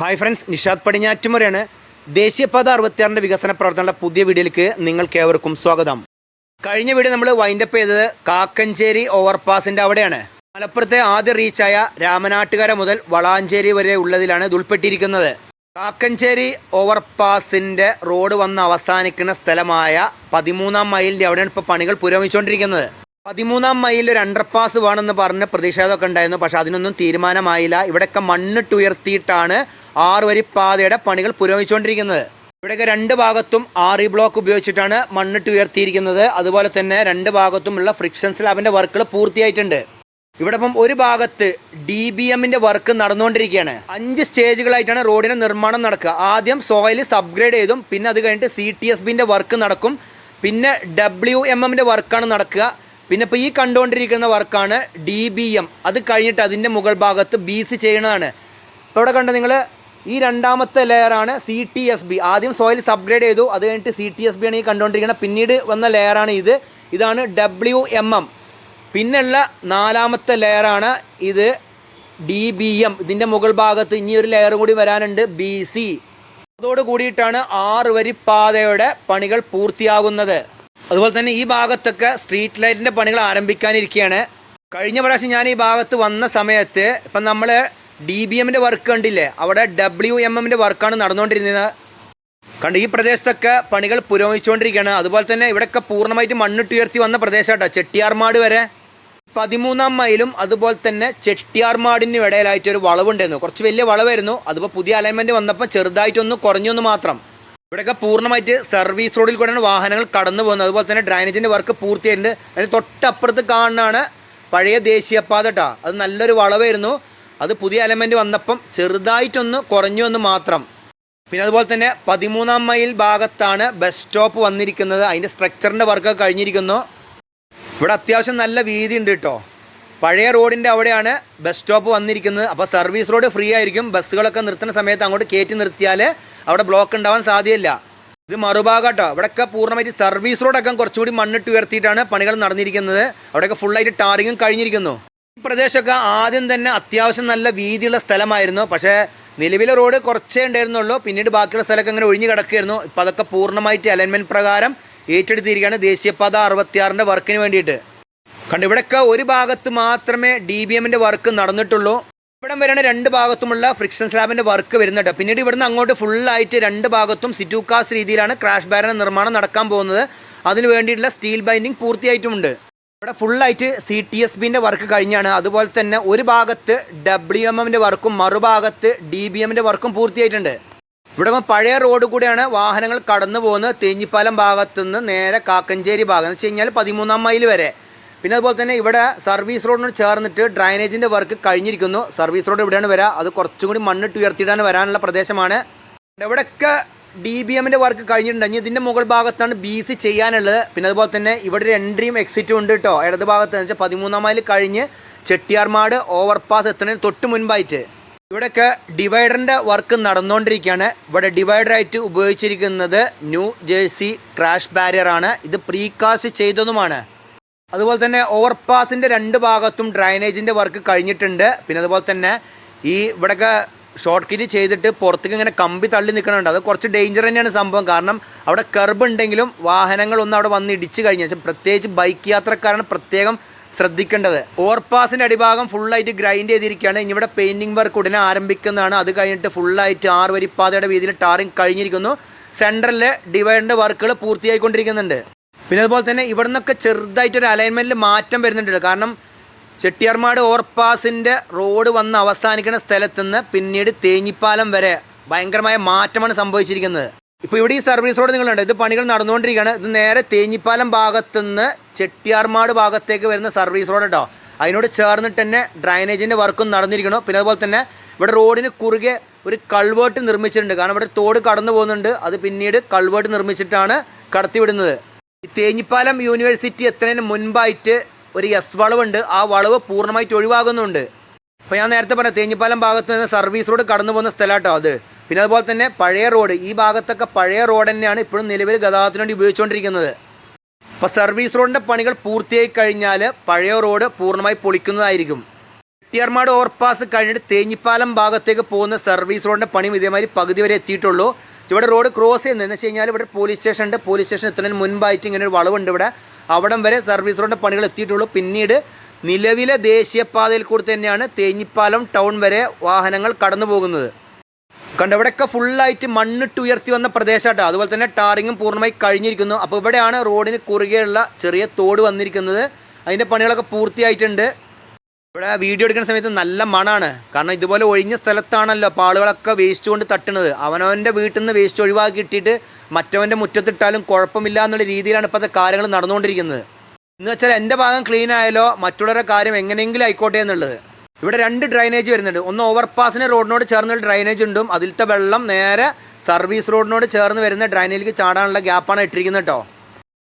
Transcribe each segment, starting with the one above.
Hi friends Nishad പടിഞ്ഞാറ്റുമുറയാണ്. ദേശീയപാത അറുപത്തിയാറിന്റെ വികസന പ്രവർത്തനങ്ങളുടെ പുതിയ വീഡിയോയിലേക്ക് നിങ്ങൾക്ക് ഏവർക്കും സ്വാഗതം. കഴിഞ്ഞ വീഡിയോ നമ്മൾ വൈൻഡപ്പ് ചെയ്തത് കാക്കഞ്ചേരി ഓവർപാസിന്റെ അവിടെയാണ്. മലപ്പുറത്തെ ആദ്യ റീച്ചായ രാമനാട്ടുകര മുതൽ വളാഞ്ചേരി വരെ ഉള്ളതിലാണ് ഇത് ഉൾപ്പെട്ടിരിക്കുന്നത്. കാക്കഞ്ചേരി ഓവർപാസിന്റെ റോഡ് വന്ന് അവസാനിക്കുന്ന സ്ഥലമായ പതിമൂന്നാം മൈലിന്റെ അവിടെയാണ് ഇപ്പോൾ പണികൾ പുരോഗമിച്ചുകൊണ്ടിരിക്കുന്നത്. പതിമൂന്നാം മൈലിൽ ഒരു അണ്ടർപാസ് വേണമെന്ന് പറഞ്ഞ് പ്രതിഷേധമൊക്കെ ഉണ്ടായിരുന്നു. പക്ഷേ അതിനൊന്നും തീരുമാനമായില്ല. ഇവിടെയൊക്കെ മണ്ണിട്ടുയർത്തിയിട്ടാണ് ആറ് വരി പാതയുടെ പണികൾ പുരോഗമിച്ചുകൊണ്ടിരിക്കുന്നത്. ഇവിടെയൊക്കെ രണ്ട് ഭാഗത്തും ആറി ബ്ലോക്ക് ഉപയോഗിച്ചിട്ടാണ് മണ്ണിട്ട് ഉയർത്തിയിരിക്കുന്നത്. അതുപോലെ തന്നെ രണ്ട് ഭാഗത്തുമുള്ള ഫ്രിക്ഷൻ സ്ലാബിന്റെ വർക്കുകൾ പൂർത്തിയായിട്ടുണ്ട്. ഇവിടെ ഇപ്പം ഒരു ഭാഗത്ത് ഡി ബി എമ്മിന്റെ വർക്ക് നടന്നുകൊണ്ടിരിക്കുകയാണ്. അഞ്ച് സ്റ്റേജുകളായിട്ടാണ് റോഡിന്റെ നിർമ്മാണം നടക്കുക. ആദ്യം സോയിൽ സബ്ഗ്രേഡ് ചെയ്തും പിന്നെ അത് കഴിഞ്ഞിട്ട് സി ടി എസ് ബിന്റെ വർക്ക് നടക്കും. പിന്നെ ഡബ്ല്യു എം എമ്മിന്റെ വർക്കാണ് നടക്കുക. പിന്നെ ഇപ്പോൾ ഈ കണ്ടുകൊണ്ടിരിക്കുന്ന വർക്കാണ് ഡി ബി എം അത് കഴിഞ്ഞിട്ട് അതിന്റെ മുകൾ ഭാഗത്ത് ബി സി ചെയ്യണതാണ് ഇപ്പോൾ ഇവിടെ കണ്ട നിങ്ങൾ? ഈ രണ്ടാമത്തെ ലെയറാണ് സി ടി എസ് ബി ആദ്യം സോയിൽ സബ്ഗ്രേഡ് ചെയ്തു. അത് കഴിഞ്ഞിട്ട് സി ടി എസ് ബി ആണ് ഈ കണ്ടുകൊണ്ടിരിക്കുന്നത്. പിന്നീട് വന്ന ലെയറാണ് ഇത്. ഇതാണ് ഡബ്ല്യു എം എം പിന്നെയുള്ള നാലാമത്തെ ലെയറാണ് ഇത് ഡി ബി എം ഇതിന്റെ മുകൾ ഭാഗത്ത് ഇനി ഒരു ലെയർ കൂടി വരാനുണ്ട്. ബി സി അതോട് കൂടിയിട്ടാണ് ആറ് വരി പാതയുടെ പണികൾ പൂർത്തിയാകുന്നത്. അതുപോലെ തന്നെ ഈ ഭാഗത്തൊക്കെ സ്ട്രീറ്റ് ലൈറ്റിന്റെ പണികൾ ആരംഭിക്കാനിരിക്കുകയാണ്. കഴിഞ്ഞ പ്രാവശ്യം ഞാൻ ഈ ഭാഗത്ത് വന്ന സമയത്ത് ഇപ്പം നമ്മൾ ഡി ബി എമ്മിന്റെ വർക്ക് കണ്ടില്ലേ? അവിടെ ഡബ്ല്യു എം എമ്മിന്റെ വർക്കാണ് നടന്നുകൊണ്ടിരുന്നത്. കണ്ട് ഈ പ്രദേശത്തൊക്കെ പണികൾ പുരോഗമിച്ചുകൊണ്ടിരിക്കുകയാണ്. അതുപോലെ തന്നെ ഇവിടെയൊക്കെ പൂർണമായിട്ട് മണ്ണിട്ടുയർത്തി വന്ന പ്രദേശമാട്ടോ ചെട്ടിയാർമാട് വരെ. പതിമൂന്നാം മൈലും അതുപോലെ തന്നെ ചെട്ടിയാർമാടിന് ഇടയിലായിട്ട് ഒരു വളവുണ്ടായിരുന്നു കുറച്ച് വലിയ വളവായിരുന്നു. അതിപ്പോൾ പുതിയ അലൈൻമെന്റ് വന്നപ്പോൾ ചെറുതായിട്ടൊന്ന് കുറഞ്ഞൊന്ന് മാത്രം. ഇവിടെയൊക്കെ പൂർണമായിട്ട് സർവീസ് റോഡിൽ കൂടെയാണ് വാഹനങ്ങൾ കടന്നു പോകുന്നത്. അതുപോലെ തന്നെ ഡ്രൈനേജിന്റെ വർക്ക് പൂർത്തിയായിട്ടുണ്ട്. അതിന് തൊട്ടപ്പുറത്ത് കാണാനാണ് പഴയ ദേശീയപാത കേട്ടോ അത് നല്ലൊരു വളവായിരുന്നു. അത് പുതിയ എലമെന്റ് വന്നപ്പം ചെറുതായിട്ടൊന്ന് കുറഞ്ഞു എന്ന് മാത്രം. പിന്നെ അതുപോലെ തന്നെ പതിമൂന്നാം മൈൽ ഭാഗത്താണ് ബസ് സ്റ്റോപ്പ് വന്നിരിക്കുന്നത്. അതിന്റെ സ്ട്രക്ചറിന്റെ വർക്കൊക്കെ കഴിഞ്ഞിരിക്കുന്നു. ഇവിടെ അത്യാവശ്യം നല്ല വീതി ഉണ്ട് കേട്ടോ പഴയ റോഡിന്റെ അവിടെയാണ് ബസ് സ്റ്റോപ്പ് വന്നിരിക്കുന്നത്. അപ്പോൾ സർവീസ് റോഡ് ഫ്രീ ആയിരിക്കും. ബസ്സുകളൊക്കെ നിർത്തുന്ന സമയത്ത് അങ്ങോട്ട് കയറ്റി നിർത്തിയാൽ അവിടെ ബ്ലോക്ക് ഉണ്ടാവാൻ സാധ്യമല്ല ഇത് മറുഭാഗം കേട്ടോ ഇവിടെയൊക്കെ പൂർണമായിട്ട് സർവീസ് റോഡൊക്കെ കുറച്ചുകൂടി മണ്ണിട്ട് ഉയർത്തിയിട്ടാണ് പണികൾ നടന്നിരിക്കുന്നത്. അവിടെയൊക്കെ ഫുള്ളായിട്ട് ടാറിങ്ങും കഴിഞ്ഞിരിക്കുന്നു. പ്രദേശമൊക്കെ ആദ്യം തന്നെ അത്യാവശ്യം നല്ല വീതിയുള്ള സ്ഥലമായിരുന്നു. പക്ഷേ നിലവിലെ റോഡ് കുറച്ചേ ഉണ്ടായിരുന്നുള്ളൂ. പിന്നീട് ബാക്കിയുള്ള സ്ഥലമൊക്കെ അങ്ങനെ ഒഴിഞ്ഞു കിടക്കുകയായിരുന്നു. ഇപ്പോൾ അതൊക്കെ പൂർണമായിട്ട് അലൈൻമെന്റ് പ്രകാരം ഏറ്റെടുത്തിരിക്കുകയാണ് ദേശീയപാത അറുപത്തിയാറിന്റെ വർക്കിന് വേണ്ടിയിട്ട്. കണ്ട് ഇവിടെയൊക്കെ ഒരു ഭാഗത്ത് മാത്രമേ ഡി ബി എമ്മിന്റെ വർക്ക് നടന്നിട്ടുള്ളൂ. ഇവിടെ വരെയാണ് രണ്ട് ഭാഗത്തുമുള്ള ഫ്രിക്ഷൻ സ്ലാബിന്റെ വർക്ക് വരുന്നുണ്ട് പിന്നീട് ഇവിടുന്ന് അങ്ങോട്ട് ഫുള്ളായിട്ട് രണ്ട് ഭാഗത്തും സിറ്റൂക്കാസ് രീതിയിലാണ് ക്രാഷ് ബാരൻ നിർമ്മാണം നടക്കാൻ പോകുന്നത്. അതിന് വേണ്ടിയിട്ടുള്ള സ്റ്റീൽ ബൈൻഡിങ് പൂർത്തിയായിട്ടുമുണ്ട്. ഇവിടെ ഫുള്ളായിട്ട് സി ടി എസ് ബിന്റെ വർക്ക് കഴിഞ്ഞാണ്. അതുപോലെ തന്നെ ഒരു ഭാഗത്ത് ഡബ്ല്യു എം എമ്മിന്റെ വർക്കും മറുഭാഗത്ത് ഡി ബി എമ്മിന്റെ വർക്കും പൂർത്തിയായിട്ടുണ്ട്. ഇവിടെ പഴയ റോഡ് കൂടെയാണ് വാഹനങ്ങൾ കടന്നു പോകുന്നത്. തേഞ്ഞിപ്പാലം ഭാഗത്തു നിന്ന് നേരെ കാക്കഞ്ചേരി ഭാഗം. എന്ന് വെച്ച് കഴിഞ്ഞാൽ പതിമൂന്നാം മൈൽ വരെ. പിന്നെ അതുപോലെ തന്നെ ഇവിടെ സർവീസ് റോഡിനോട് ചേർന്നിട്ട് ഡ്രൈനേജിന്റെ വർക്ക് കഴിഞ്ഞിരിക്കുന്നു. സർവീസ് റോഡ് ഇവിടെയാണ് വരിക അത് കുറച്ചും കൂടി മണ്ണിട്ട് ഉയർത്തിയിട്ടാണ് വരാനുള്ള പ്രദേശമാണ്. ഇവിടെയൊക്കെ ഡി ബി എമ്മിന്റെ വർക്ക് കഴിഞ്ഞിട്ടുണ്ട്. ഇതിന്റെ മുകൾ ഭാഗത്താണ് ബി സി ചെയ്യാനുള്ളത്. പിന്നെ അതുപോലെ തന്നെ ഇവിടെ ഒരു എൻട്രിയും എക്സിറ്റും ഉണ്ട് കേട്ടോ ഇടത് ഭാഗത്ത് എന്ന് വെച്ചാൽ പതിമൂന്നാം മൈൽ കഴിഞ്ഞ് ചെട്ടിയാർമാട് ഓവർപാസ് എത്തുന്നതിന് തൊട്ട് മുൻപായിട്ട് ഇവിടെയൊക്കെ ഡിവൈഡറിന്റെ വർക്ക് നടന്നുകൊണ്ടിരിക്കുകയാണ് ഇവിടെ ഡിവൈഡറായിട്ട് ഉപയോഗിച്ചിരിക്കുന്നത് ന്യൂ ജേഴ്സി ക്രാഷ് ബാരിയർ ആണ്. ഇത് പ്രീകാസ്റ്റ് ചെയ്തതുമാണ്. അതുപോലെ തന്നെ ഓവർപാസിന്റെ രണ്ട് ഭാഗത്തും ഡ്രൈനേജിന്റെ വർക്ക് കഴിഞ്ഞിട്ടുണ്ട്. പിന്നെ അതുപോലെ തന്നെ ഈ ഇവിടെയൊക്കെ ഷോർട്ട് കിറ്റ് ചെയ്തിട്ട് പുറത്തേക്ക് ഇങ്ങനെ കമ്പി തള്ളി നിൽക്കണുണ്ട്. അത് കുറച്ച് ഡേഞ്ചർ തന്നെയാണ് സംഭവം. കാരണം അവിടെ കർബ് ഉണ്ടെങ്കിലും വാഹനങ്ങളൊന്നും അവിടെ വന്ന് ഇടിച്ചു കഴിഞ്ഞാൽ പ്രത്യേകിച്ച് ബൈക്ക് യാത്രക്കാരാണ് പ്രത്യേകം ശ്രദ്ധിക്കേണ്ടത്. ഓവർപാസിന്റെ അടിഭാഗം ഫുള്ളായിട്ട് ഗ്രൈൻഡ് ചെയ്തിരിക്കുകയാണ്. ഇനി ഇവിടെ പെയിന്റിംഗ് വർക്ക് ഉടനെ ആരംഭിക്കുന്നതാണ്. അത് കഴിഞ്ഞിട്ട് ഫുള്ളായിട്ട് ആറ് വരിപ്പാതയുടെ വീതിയിൽ ടാറിങ് കഴിഞ്ഞിരിക്കുന്നു. സെൻട്രലിലെ ഡിവൈഡറിന്റെ വർക്കുകൾ പൂർത്തിയായിക്കൊണ്ടിരിക്കുന്നുണ്ട്. പിന്നെ അതുപോലെ തന്നെ ഇവിടെ നിന്നൊക്കെ ചെറുതായിട്ടൊരു അലൈൻമെന്റിൽ മാറ്റം വരുന്നുണ്ട്. കാരണം ചെട്ടിയാർമാട് ഓവർപാസിന്റെ റോഡ് വന്ന് അവസാനിക്കുന്ന സ്ഥലത്തുനിന്ന് പിന്നീട് തേഞ്ഞിപ്പാലം വരെ ഭയങ്കരമായ മാറ്റമാണ് സംഭവിച്ചിരിക്കുന്നത്. ഇപ്പോൾ ഇവിടെ ഈ സർവീസ് റോഡ് നിങ്ങളുണ്ട്. ഇത് പണികൾ നടന്നുകൊണ്ടിരിക്കുകയാണ്. ഇത് നേരെ തേഞ്ഞിപ്പാലം ഭാഗത്തുനിന്ന് ചെട്ടിയാർമാട് ഭാഗത്തേക്ക് വരുന്ന സർവീസ് റോഡ് കേട്ടോ അതിനോട് ചേർന്നിട്ട് തന്നെ ഡ്രൈനേജിന്റെ വർക്കും നടന്നിരിക്കണം പിന്നെ അതുപോലെ തന്നെ ഇവിടെ റോഡിന് കുറുകെ ഒരു കൾവേർട്ട് നിർമ്മിച്ചിട്ടുണ്ട്. കാരണം ഇവിടെ തോട് കടന്നു പോകുന്നുണ്ട്. അത് പിന്നീട് കൾവേർട്ട് നിർമ്മിച്ചിട്ടാണ് കടത്തിവിടുന്നത്. ഈ തേഞ്ഞിപ്പാലം യൂണിവേഴ്സിറ്റി എത്തുന്നതിന് മുൻപായിട്ട് ഒരു എസ് വളവുണ്ട്. ആ വളവ് പൂർണമായിട്ട് ഒഴിവാകുന്നുണ്ട്. അപ്പോൾ ഞാൻ നേരത്തെ പറഞ്ഞ തേഞ്ഞിപ്പാലം ഭാഗത്ത് നിന്ന് സർവീസ് റോഡ് കടന്നു പോകുന്ന സ്ഥലമാട്ടോ അത്. പിന്നെ അതുപോലെ തന്നെ പഴയ റോഡ് ഈ ഭാഗത്തൊക്കെ പഴയ റോഡ് തന്നെയാണ് ഇപ്പോഴും നിലവിൽ ഗതാഗതത്തിന് വേണ്ടി ഉപയോഗിച്ചുകൊണ്ടിരിക്കുന്നത്. അപ്പോൾ സർവീസ് റോഡിന്റെ പണികൾ പൂർത്തിയായി കഴിഞ്ഞാൽ പഴയ റോഡ് പൂർണമായി പൊളിക്കുന്നതായിരിക്കും. ടിയർമാട് ഓവർപാസ് കഴിഞ്ഞിട്ട് തേഞ്ഞിപ്പാലം ഭാഗത്തേക്ക് പോകുന്ന സർവീസ് റോഡിന്റെ പണി ഇതേമാതിരി പകുതി വരെ എത്തിയിട്ടുള്ളൂ. ഇവിടെ റോഡ് ക്രോസ് ചെയ്യുന്നത് എന്ന് വെച്ച് കഴിഞ്ഞാൽ ഇവിടെ പോലീസ് സ്റ്റേഷൻ ഉണ്ട്. പോലീസ് സ്റ്റേഷൻ എത്തുന്നതിന് മുൻപായിട്ട് ഇങ്ങനെ ഒരു വളവുണ്ട് ഇവിടെ. അവിടം വരെ സർവീസ് റോഡിന്റെ പണികൾ എത്തിയിട്ടുള്ളൂ. പിന്നീട് നിലവിലെ ദേശീയപാതയിൽ കൂടി തന്നെയാണ് തേഞ്ഞിപ്പാലം ടൗൺ വരെ വാഹനങ്ങൾ കടന്നു പോകുന്നത്. കണ്ട ഇവിടെയൊക്കെ ഫുള്ളായിട്ട് മണ്ണിട്ട് ഉയർത്തി വന്ന പ്രദേശമാട്ടോ അതുപോലെ തന്നെ ടാറിങ്ങും പൂർണമായി കഴിഞ്ഞിരിക്കുന്നു. അപ്പോൾ ഇവിടെയാണ് റോഡിന് കുറുകെയുള്ള ചെറിയ തോട് വന്നിരിക്കുന്നത്. അതിന്റെ പണികളൊക്കെ പൂർത്തിയായിട്ടുണ്ട്. ഇവിടെ വീഡിയോ എടുക്കുന്ന സമയത്ത് നല്ല മണാണ്. കാരണം ഇതുപോലെ ഒഴിഞ്ഞ സ്ഥലത്താണല്ലോ അപ്പോൾ ആളുകളൊക്കെ വേസ്റ്റ് കൊണ്ട് തട്ടുന്നത്. അവനവന്റെ വീട്ടിൽ നിന്ന് വേസ്റ്റ് ഒഴിവാക്കി ഇട്ടിട്ട് മറ്റവന്റെ മുറ്റത്തിട്ടാലും കുഴപ്പമില്ല എന്നുള്ള രീതിയിലാണ് ഇപ്പോഴത്തെ കാര്യങ്ങൾ നടന്നുകൊണ്ടിരിക്കുന്നത്. എന്ന് വെച്ചാൽ എന്റെ ഭാഗം ക്ലീൻ ആയാലോ മറ്റുള്ളവരുടെ കാര്യം എങ്ങനെയെങ്കിലും ആയിക്കോട്ടെ എന്നുള്ളത്. ഇവിടെ രണ്ട് ഡ്രൈനേജ് വരുന്നുണ്ട്. ഒന്ന് ഓവർപാസിന് റോഡിനോട് ചേർന്ന ഡ്രൈനേജ് ഉണ്ടും. അതിലത്തെ വെള്ളം നേരെ സർവീസ് റോഡിനോട് ചേർന്ന് വരുന്ന ഡ്രൈനേജിലേക്ക് ചാടാനുള്ള ഗ്യാപ്പാണ് ഇട്ടിരിക്കുന്നത് കേട്ടോ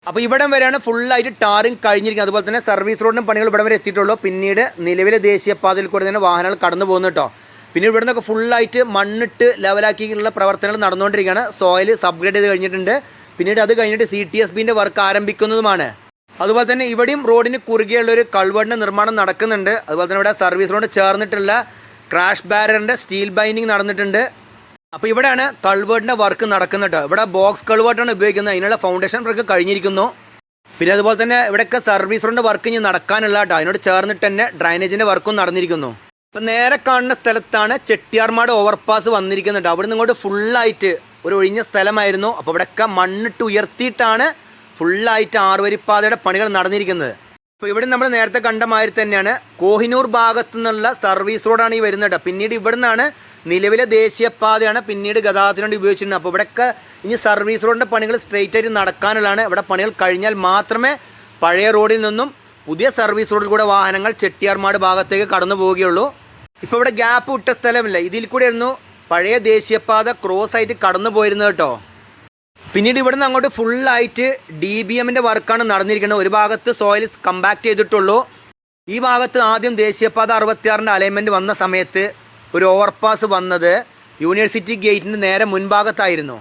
അപ്പോൾ ഇവിടം വരെയാണ് ഫുള്ളായിട്ട് ടാറിങ് കഴിഞ്ഞിരിക്കുന്നത്. അതുപോലെ തന്നെ സർവീസ് റോഡിനും പണികൾ ഇവിടം വരെ എത്തിയിട്ടുള്ളൂ. പിന്നീട് നിലവിലെ ദേശീയപാതയിൽ കൂടെ തന്നെ വാഹനങ്ങൾ കടന്നു പോകുന്നു കേട്ടോ പിന്നെ ഇവിടെ നിന്നൊക്കെ ഫുള്ളായിട്ട് മണ്ണിട്ട് ലെവലാക്കിയുള്ള പ്രവർത്തനങ്ങൾ നടന്നുകൊണ്ടിരിക്കുകയാണ്. സോയിൽ സബ്ഗ്രേഡ് ചെയ്ത് കഴിഞ്ഞിട്ടുണ്ട്. പിന്നീട് അത് കഴിഞ്ഞിട്ട് സി ടി എസ് ബിന്റെ വർക്ക് ആരംഭിക്കുന്നതുമാണ്. അതുപോലെ തന്നെ ഇവിടെയും റോഡിന് കുറുകെയുള്ള ഒരു കൾവേർഡിന്റെ നിർമ്മാണം നടക്കുന്നുണ്ട്. അതുപോലെ തന്നെ ഇവിടെ സർവീസ് റോഡ് ചേർന്നിട്ടുള്ള ക്രാഷ് ബാരറിന്റെ സ്റ്റീൽ ബൈൻഡിങ് നടന്നിട്ടുണ്ട്. അപ്പോൾ ഇവിടെയാണ് കൾവേർട്ടിന്റെ വർക്ക് നടക്കുന്നത് കേട്ടോ ഇവിടെ ബോക്സ് കൾവേർട്ടാണ് ഉപയോഗിക്കുന്നത്. അതിനുള്ള ഫൗണ്ടേഷൻ വർക്ക് കഴിഞ്ഞിരിക്കുന്നു. പിന്നെ അതുപോലെ തന്നെ ഇവിടെയൊക്കെ സർവീസ് റോഡിന്റെ വർക്ക് ഇനി നടക്കാനുള്ള കേട്ടോ അതിനോട് ചേർന്നിട്ട് തന്നെ ഡ്രൈനേജിന്റെ വർക്കും നടന്നിരിക്കുന്നു. അപ്പോൾ നേരെ കാണുന്ന സ്ഥലത്താണ് ചെട്ടിയാർമാട് ഓവർപാസ് വന്നിരിക്കുന്നത് കേട്ടോ അവിടെ നിന്ന് ഇങ്ങോട്ട് ഫുള്ളായിട്ട് ഒരു ഒഴിഞ്ഞ സ്ഥലമായിരുന്നു. അപ്പോൾ ഇവിടെയൊക്കെ മണ്ണിട്ട് ഉയർത്തിയിട്ടാണ് ഫുള്ളായിട്ട് ആറുവരിപ്പാതയുടെ പണികൾ നടന്നിരിക്കുന്നത്. അപ്പോൾ ഇവിടെ നമ്മൾ നേരത്തെ കണ്ട മാതിരി തന്നെയാണ്. കോഹിനൂർ ഭാഗത്തു നിന്നുള്ള സർവീസ് റോഡാണ് ഈ വരുന്നത് പിന്നീട് ഇവിടെ നിന്നാണ് നിലവിലെ ദേശീയപാതയാണ് പിന്നീട് ഗതാഗതത്തിന് വേണ്ടി ഉപയോഗിച്ചിരുന്നത്. അപ്പോൾ ഇവിടെയൊക്കെ ഇനി സർവീസ് റോഡിന്റെ പണികൾ സ്ട്രെയിറ്റ് ആയിട്ട് നടക്കാനുള്ളതാണ്. ഇവിടെ പണികൾ കഴിഞ്ഞാൽ മാത്രമേ പഴയ റോഡിൽ നിന്നും പുതിയ സർവീസ് റോഡിൽ കൂടെ വാഹനങ്ങൾ ചെട്ടിയാർമാട് ഭാഗത്തേക്ക് കടന്നു പോവുകയുള്ളൂ. ഇപ്പോൾ ഇവിടെ ഗ്യാപ്പ് വിട്ട സ്ഥലമില്ല. ഇതിൽ കൂടെയായിരുന്നു പഴയ ദേശീയപാത ക്രോസ് ആയിട്ട് കടന്നു പോയിരുന്നത് കേട്ടോ. പിന്നീട് ഇവിടുന്ന് അങ്ങോട്ട് ഫുള്ളായിട്ട് ഡി ബി എമ്മിന്റെ വർക്കാണ് നടന്നിരിക്കുന്നത്. ഒരു ഭാഗത്ത് സോയിൽ കമ്പാക്ട് ചെയ്തിട്ടുള്ളൂ. ഈ ഭാഗത്ത് ആദ്യം ദേശീയപാത അറുപത്തിയാറിന്റെ അലൈൻമെന്റ് വന്ന സമയത്ത് ഒരു ഓവർപാസ് വന്നത് യൂണിവേഴ്സിറ്റി ഗേറ്റിന്റെ നേരെ മുൻഭാഗത്തായിരുന്നു.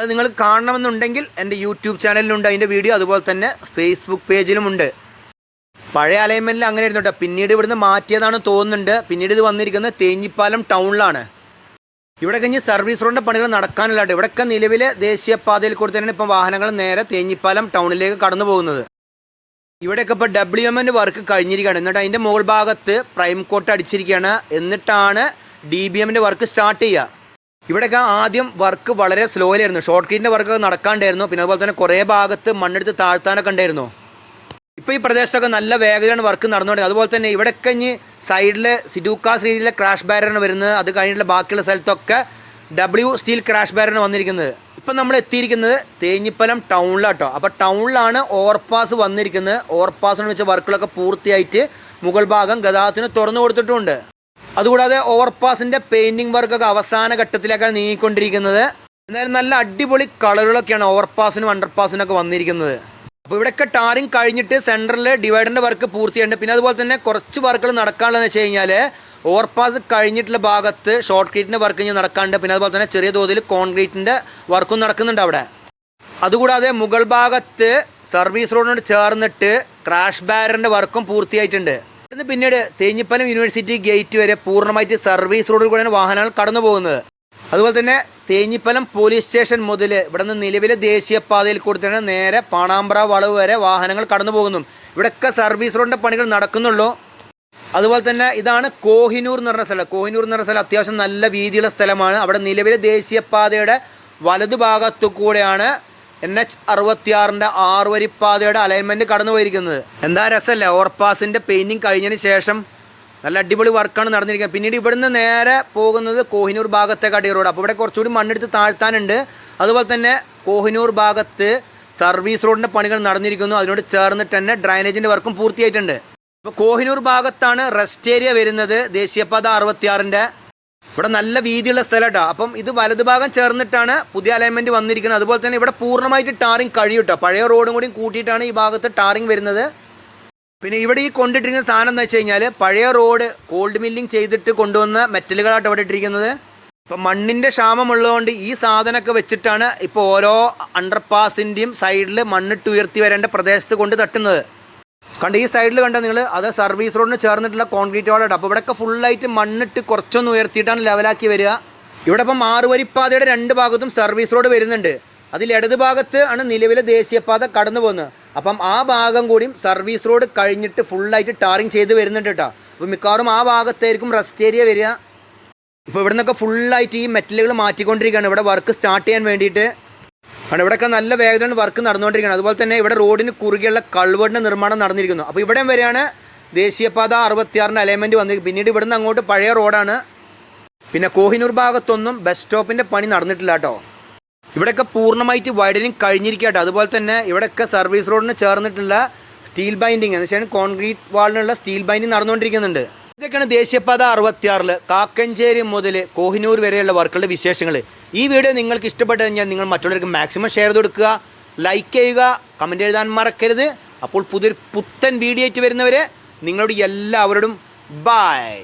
അത് നിങ്ങൾ കാണണമെന്നുണ്ടെങ്കിൽ എന്റെ യൂട്യൂബ് ചാനലിലുണ്ട് അതിന്റെ വീഡിയോ അതുപോലെ തന്നെ ഫേസ്ബുക്ക് പേജിലുമുണ്ട് പഴയ അലൈൻമെന്റിൽ അങ്ങനെ ആയിരുന്നു കേട്ടോ പിന്നീട് ഇവിടുന്ന് മാറ്റിയതാണ് തോന്നുന്നുണ്ട്. പിന്നീട് ഇത് വന്നിരിക്കുന്നത് തേഞ്ഞിപ്പാലം ടൗണിലാണ് ഇവിടെ കഴിഞ്ഞ് സർവീസ് റോഡിന്റെ പണികൾ നടക്കാനില്ല കേട്ടോ ഇവിടെയൊക്കെ നിലവിലെ ദേശീയപാതയിൽ കൂടി തന്നെയാണ് ഇപ്പം വാഹനങ്ങൾ നേരെ തേഞ്ഞിപ്പാലം ടൗണിലേക്ക് കടന്നു പോകുന്നത്. ഇവിടെയൊക്കെ ഇപ്പോൾ ഡബ്ല്യു എമ്മിന്റെ വർക്ക് കഴിഞ്ഞിരിക്കുകയാണ്. എന്നിട്ട് അതിന്റെ മുകൾ ഭാഗത്ത് പ്രൈം കോട്ട് അടിച്ചിരിക്കുകയാണ്. എന്നിട്ടാണ് ഡി ബി എമ്മിന്റെ വർക്ക് സ്റ്റാർട്ട് ചെയ്യുക ഇവിടെയൊക്കെ ആദ്യം വർക്ക് വളരെ സ്ലോയിലായിരുന്നു ഷോർട്ട് കീറ്റിന്റെ വർക്ക് നടക്കാണ്ടായിരുന്നു. പിന്നെ അതുപോലെ തന്നെ കുറേ ഭാഗത്ത് മണ്ണെടുത്ത് താഴ്ത്താനൊക്കെ ഉണ്ടായിരുന്നു. ഇപ്പോൾ ഈ പ്രദേശത്തൊക്കെ നല്ല വേഗതയാണ് വർക്ക് നടന്നുകൊണ്ട് അതുപോലെ തന്നെ ഇവിടെയൊക്കെ ഇനി സൈഡിൽ സിഡൂക്കാസ് രീതിയിലെ ക്രാഷ് ബാരറാണ് വരുന്നത്. അത് കഴിഞ്ഞിട്ടുള്ള ബാക്കിയുള്ള സ്ഥലത്തൊക്കെ ഡബ്ല്യു സ്റ്റീൽ ക്രാഷ് ബാരറാണ് വന്നിരിക്കുന്നത്. ഇപ്പം നമ്മൾ എത്തിയിരിക്കുന്നത് തേഞ്ഞിപ്പലം ടൗണിലാട്ടോ. അപ്പോൾ ടൗണിലാണ് ഓവർപാസ് വന്നിരിക്കുന്നത്. ഓവർപാസിന് വെച്ച വർക്കുകളൊക്കെ പൂർത്തിയായിട്ട് മുഗൾ ഭാഗം ഗതാഗതത്തിന് തുറന്നു കൊടുത്തിട്ടുമുണ്ട് അതുകൂടാതെ ഓവർപാസിന്റെ പെയിന്റിങ് വർക്കൊക്കെ അവസാന ഘട്ടത്തിലേക്കാണ് നീങ്ങിക്കൊണ്ടിരിക്കുന്നത്. എന്തായാലും നല്ല അടിപൊളി കളറുകളൊക്കെയാണ് ഓവർപാസിനും അണ്ടർപാസിനും ഒക്കെ വന്നിരിക്കുന്നത്. അപ്പോൾ ഇവിടെയൊക്കെ ടാറിങ് കഴിഞ്ഞിട്ട് സെന്ററിൽ ഡിവൈഡറിന്റെ വർക്ക് പൂർത്തിയായിട്ടുണ്ട്. പിന്നെ അതുപോലെ തന്നെ കുറച്ച് വർക്കുകൾ നടക്കാനുള്ളതെന്ന് വെച്ച് കഴിഞ്ഞാൽ ഓവർപാസ് കഴിഞ്ഞിട്ടുള്ള ഭാഗത്ത് ഷോർട്ട് ക്രീറ്റിന്റെ വർക്ക് ഇനി നടക്കാണ്ട് പിന്നെ അതുപോലെ തന്നെ ചെറിയ തോതിൽ കോൺക്രീറ്റിന്റെ വർക്കും നടക്കുന്നുണ്ട് അവിടെ. അതുകൂടാതെ മുകൾ ഭാഗത്ത് സർവീസ് റോഡിനോട് ചേർന്നിട്ട് ക്രാഷ് ബാരറിന്റെ വർക്കും പൂർത്തിയായിട്ടുണ്ട്. ഇന്ന് പിന്നീട് തേഞ്ഞിപ്പലം യൂണിവേഴ്സിറ്റി ഗേറ്റ് വരെ പൂർണമായിട്ട് സർവീസ് റോഡിൽ കൂടെയാണ് വാഹനങ്ങൾ കടന്നു പോകുന്നത്. അതുപോലെ തന്നെ തേഞ്ഞിപ്പലം പോലീസ് സ്റ്റേഷൻ മുതൽ ഇവിടെ നിന്ന് നിലവിലെ ദേശീയപാതയിൽ കൂടി നേരെ പാണാമ്പ്ര വളവ് വരെ വാഹനങ്ങൾ കടന്നു പോകുന്നു ഇവിടെയൊക്കെ സർവീസ് റോഡിന്റെ പണികൾ നടക്കുന്നുള്ളൂ. അതുപോലെ തന്നെ ഇതാണ് കോഹിനൂർ എന്ന് പറഞ്ഞ സ്ഥലം. കോഹിനൂർ എന്ന് പറഞ്ഞ സ്ഥലം അത്യാവശ്യം നല്ല വീതിയുള്ള സ്ഥലമാണ്. അവിടെ നിലവിലെ ദേശീയപാതയുടെ വലതുഭാഗത്തു കൂടെയാണ് എൻ എച്ച് അറുപത്തിയാറിന്റെ ആറുവരിപ്പാതയുടെ അലൈൻമെന്റ് കടന്നു പോയിരിക്കുന്നത് എന്താ രസമല്ലേ? ഓവർപാസിന്റെ പെയിന്റിങ് കഴിഞ്ഞതിന് ശേഷം നല്ല അടിപൊളി വർക്കാണ് നടന്നിരിക്കുന്നത്. പിന്നീട് ഇവിടുന്ന് നേരെ പോകുന്നത് കോഹിനൂർ ഭാഗത്തെ കടി റോഡ് അപ്പോൾ ഇവിടെ കുറച്ചുകൂടി മണ്ണെടുത്ത് താഴ്ത്താനുണ്ട്. അതുപോലെ തന്നെ കോഹിനൂർ ഭാഗത്ത് സർവീസ് റോഡിന്റെ പണികൾ നടന്നിരിക്കുന്നു. അതിനോട് ചേർന്നിട്ട് തന്നെ ഡ്രൈനേജിന്റെ വർക്കും പൂർത്തിയായിട്ടുണ്ട്. ഇപ്പോൾ കോഹിനൂർ ഭാഗത്താണ് റെസ്റ്റ് ഏരിയ വരുന്നത്. ദേശീയപാത അറുപത്തിയാറിന്റെ ഇവിടെ നല്ല വീതിയുള്ള സ്ഥലം കേട്ടോ അപ്പം ഇത് വലതുഭാഗം ചേർന്നിട്ടാണ് പുതിയ അലൈൻമെന്റ് വന്നിരിക്കുന്നത്. അതുപോലെ തന്നെ ഇവിടെ പൂർണമായിട്ട് ടാറിങ് കഴിയും കേട്ടോ പഴയ റോഡും കൂടി കൂട്ടിയിട്ടാണ് ഈ ഭാഗത്ത് ടാറിങ് വരുന്നത്. പിന്നെ ഇവിടെ ഈ കൊണ്ടിട്ടിരിക്കുന്ന സാധനം എന്ന് വെച്ച് കഴിഞ്ഞാൽ പഴയ റോഡ് കോൾഡ് മില്ലിംഗ് ചെയ്തിട്ട് കൊണ്ടുവന്ന മെറ്റലുകളായിട്ട് ഇവിടെ ഇട്ടിരിക്കുന്നത്. ഇപ്പം മണ്ണിന്റെ ക്ഷാമമുള്ളതുകൊണ്ട് ഈ സാധനമൊക്കെ വെച്ചിട്ടാണ് ഇപ്പോൾ ഓരോ അണ്ടർപാസിന്റെയും സൈഡിൽ മണ്ണിട്ട് ഉയർത്തി വരേണ്ട പ്രദേശത്ത് കൊണ്ട് തട്ടുന്നത്. കണ്ട് ഈ സൈഡിൽ കണ്ട നിങ്ങൾ അത് സർവീസ് റോഡിന് ചേർന്നിട്ടുള്ള കോൺക്രീറ്റ് വാളാണ് അപ്പോൾ ഇവിടെയൊക്കെ ഫുള്ളായിട്ട് മണ്ണിട്ട് കുറച്ചൊന്ന് ഉയർത്തിയിട്ടാണ് ലെവലാക്കി വരിക. ഇവിടെ ഇപ്പം മാറുവരിപ്പാതയുടെ രണ്ട് ഭാഗത്തും സർവീസ് റോഡ് വരുന്നുണ്ട്. അതിൽ ഇടത് ഭാഗത്ത് ആണ് നിലവിലെ ദേശീയപാത കടന്നു പോകുന്നത്. അപ്പം ആ ഭാഗം കൂടിയും സർവീസ് റോഡ് കഴിഞ്ഞിട്ട് ഫുള്ളായിട്ട് ടാറിങ് ചെയ്ത് വരുന്നുണ്ട് കേട്ടോ അപ്പോൾ മിക്കവാറും ആ ഭാഗത്തായിരിക്കും റെസ്റ്റ് ഏരിയ വരിക. ഇപ്പോൾ ഇവിടെ നിന്നൊക്കെ ഫുള്ളായിട്ട് ഈ മെറ്റലുകൾ മാറ്റിക്കൊണ്ടിരിക്കുകയാണ്. ഇവിടെ വർക്ക് സ്റ്റാർട്ട് ചെയ്യാൻ വേണ്ടിയിട്ട്. കാരണം ഇവിടെയൊക്കെ നല്ല വേഗത്തിലാണ് വർക്ക് നടന്നുകൊണ്ടിരിക്കുന്നത്. അതുപോലെ തന്നെ ഇവിടെ റോഡിന് കുറുകെയുള്ള കൾവേടിന്റെ നിർമ്മാണം നടന്നിരിക്കുന്നു. അപ്പോൾ ഇവിടെയും വരെയാണ് ദേശീയപാത അറുപത്തിയാറിന്റെ അലൈൻമെന്റ് വന്നിരിക്കുന്നത് പിന്നീട് ഇവിടുന്ന് അങ്ങോട്ട് പഴയ റോഡാണ്. പിന്നെ കോഹിനൂർ ഭാഗത്തൊന്നും ബസ് സ്റ്റോപ്പിന്റെ പണി നടന്നിട്ടില്ല കേട്ടോ. ഇവിടെയൊക്കെ പൂർണമായിട്ട് വൈഡനിങ് കഴിഞ്ഞിരിക്കുക കേട്ടോ. അതുപോലെ തന്നെ ഇവിടെയൊക്കെ സർവീസ് റോഡിന് ചേർന്നിട്ടുള്ള സ്റ്റീൽ ബൈൻഡിങ് എന്ന് വെച്ചാൽ കോൺക്രീറ്റ് വാളിനുള്ള സ്റ്റീൽ ബൈൻഡിങ് നടന്നുകൊണ്ടിരിക്കുന്നുണ്ട്. ഇതൊക്കെയാണ് ദേശീയപാത അറുപത്തിയാറിൽ കാക്കഞ്ചേരി മുതൽ കോഹിനൂർ വരെയുള്ള വർക്കുകളുടെ വിശേഷങ്ങൾ ഈ വീഡിയോ നിങ്ങൾക്ക് ഇഷ്ടപ്പെട്ടു കഴിഞ്ഞാൽ നിങ്ങൾ മറ്റുള്ളവർക്ക് മാക്സിമം ഷെയർ ചെയ്ത് കൊടുക്കുക ലൈക്ക് ചെയ്യുക കമന്റ് എഴുതാൻ മറക്കരുത്. അപ്പോൾ പുതിയൊരു പുത്തൻ വീഡിയോ ആയിട്ട് വരുന്നവരെ നിങ്ങളോട് എല്ലാവരോടും ബായ്